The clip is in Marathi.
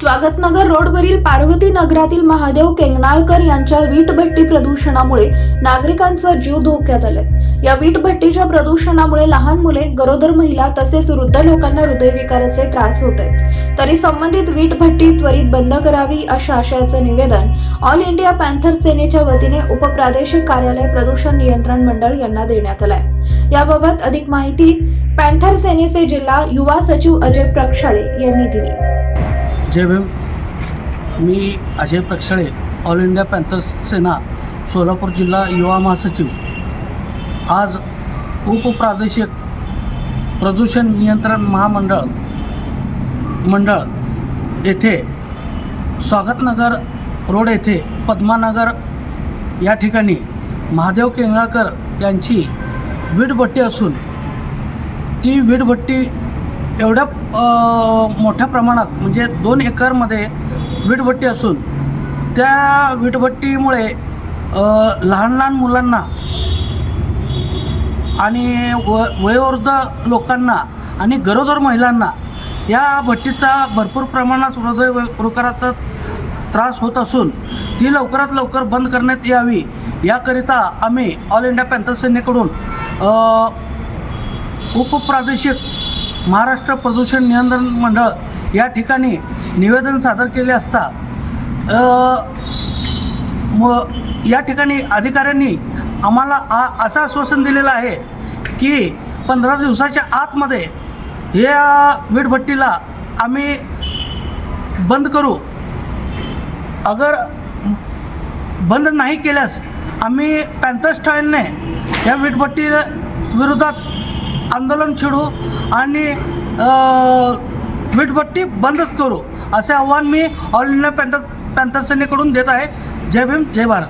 स्वागतनगर रोडवरील पार्वती नगरातील महादेव केंगणाळकर यांच्या वीटभट्टी प्रदूषणामुळे नागरिकांचा जीव धोक्यात आलाय. या वीटभट्टीच्या प्रदूषणामुळे लहान मुले गरोदर महिला तसेच वृद्ध लोकांना हृदयविकाराचे त्रास होत आहेत तरी संबंधित वीटभट्टी त्वरित बंद करावी अशा आशयाचं निवेदन ऑल इंडिया पॅन्थर सेनेच्या वतीने उपप्रादेशिक कार्यालय प्रदूषण नियंत्रण मंडळ यांना देण्यात आलंय. याबाबत अधिक माहिती पॅन्थर सेनेचे जिल्हा युवा सचिव अजय प्रक्षाळे यांनी दिली. जय भीम. मी Ajay Prakshale All India Panther Sena Solapur जिल्हा युवा महासचिव. आज उपप्रादेशिक प्रदूषण नियंत्रण महामंडळ मंडळ येथे स्वागतनगर रोड येथे पद्मानगर या ठिकाणी महादेव केंगळकर यांची वीटभट्टी असून ती वीटभट्टी एवढ्या मोठ्या प्रमाणात म्हणजे दोन एकरमध्ये वीटभट्टी असून त्या वीटभट्टीमुळे लहान लहान मुलांना आणि व वयोवृद्ध लोकांना आणि गरोदर महिलांना या भट्टीचा भरपूर प्रमाणात हृदय प्रकाराचा त्रास होत असून ती लवकरात लवकर बंद करण्यात यावी. याकरिता आम्ही ऑल इंडिया पॅन्थर सेनेकडून उपप्रादेशिक महाराष्ट्र प्रदूषण नियंत्रण मंडळ या ठिकाणी निवेदन सादर केले असता म या ठिकाणी अधिकाऱ्यांनी आम्हाला आ असं आश्वासन दिलेलं आहे की पंधरा दिवसाच्या आतमध्ये या वीटभट्टीला आम्ही बंद करू. अगर बंद नाही केल्यास आम्ही पॅन्थर स्टाईलने या वीटभट्टी विरोधात आंदोलन छेडू आणि वीटभट्टी बंदच करू असे आव्हान मी ऑल इंडिया पॅन्थर पॅन्थर सेनेकडून देत आहे. जय भीम जय भारत.